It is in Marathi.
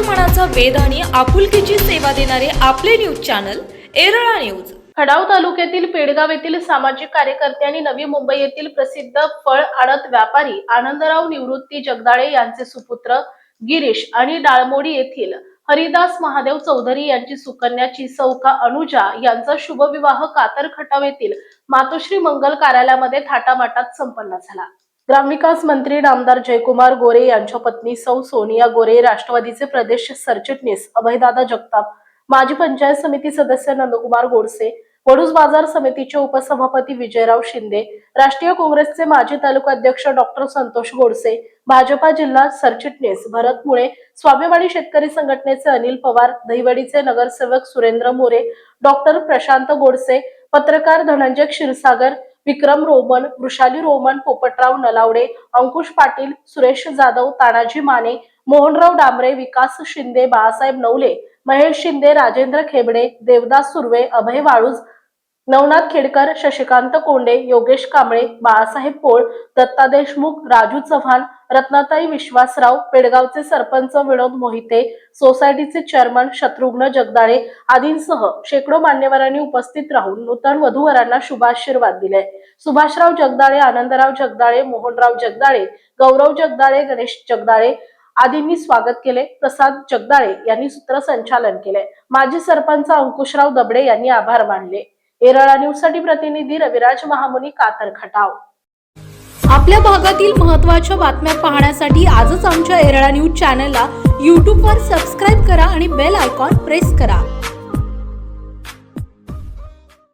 मनाचा वेद आणि आपुलकीची सेवा देणारे आपले news channel Erala news. Khadav तालुक्यातील पेडगाव येथील सामाजिक कार्यकर्ते आणि नवी मुंबई येथील प्रसिद्ध फळ आडत व्यापारी आनंदराव निवृत्ती जगदाळे यांचे सुपुत्र गिरीश आणि डाळमोडी येथील हरिदास महादेव चौधरी यांची सुकन्याची सौका अनुजा यांचा शुभविवाह कातर खटाव येथील मातोश्री मंगल कार्यालयामध्ये थाटामाटात संपन्न झाला. ग्रामविकास मंत्री नामदार जयकुमार गोरे यांच्या पत्नी सौ सोनिया गोरे राष्ट्रवादीचे प्रदेश सरचिटणीस अभयदादा जगताप माजी पंचायत समिती सदस्य नंदकुमार गोडसे वडूस बाजार समितीचे उपसभापती विजयराव शिंदे राष्ट्रीय काँग्रेसचे माजी तालुका अध्यक्ष डॉक्टर संतोष गोडसे भाजपा जिल्हा सरचिटणीस भरत मुळे स्वाभिमानी शेतकरी संघटनेचे अनिल पवार दहिवडीचे नगरसेवक सुरेंद्र मोरे डॉक्टर प्रशांत गोडसे पत्रकार धनंजय क्षीरसागर विक्रम रोमन वृषाली रोमन पोपटराव नलावडे अंकुश पाटील सुरेश जाधव तानाजी माने मोहनराव डांबरे विकास शिंदे बाळासाहेब नवले महेश शिंदे राजेंद्र खेबडे देवदास सुर्वे अभय वाळूज नवनाथ खेडकर शशिकांत कोंडे योगेश कांबळे बाळासाहेब पोळ दत्ता देशमुख राजू चव्हाण रत्नाताई विश्वासराव पेडगावचे सरपंच विनोद मोहिते सोसायटीचे चेअरमन शत्रुघ्न जगदाळे आदींसह शेकडो मान्यवरांनी उपस्थित राहून नूतन वधूवरांना शुभाशीर्वाद दिले सुभाषराव जगदाळे आनंदराव जगदाळे मोहनराव जगदाळे गौरव जगदाळे गणेश जगदाळे आदींनी स्वागत केले प्रसाद जगदाळे यांनी सूत्रसंचालन केले माजी सरपंच अंकुशराव दबडे यांनी आभार मानले. एरळा न्यूजसाठी प्रतिनिधी रविराज महामुनी कातर खटाव. आपल्या भागातील महत्त्वाच्या बातम्या पाहण्यासाठी आजच आमच्या एरळा न्यूज चॅनलला यूट्यूबवर सबस्क्राईब करा आणि बेल आयकॉन प्रेस करा.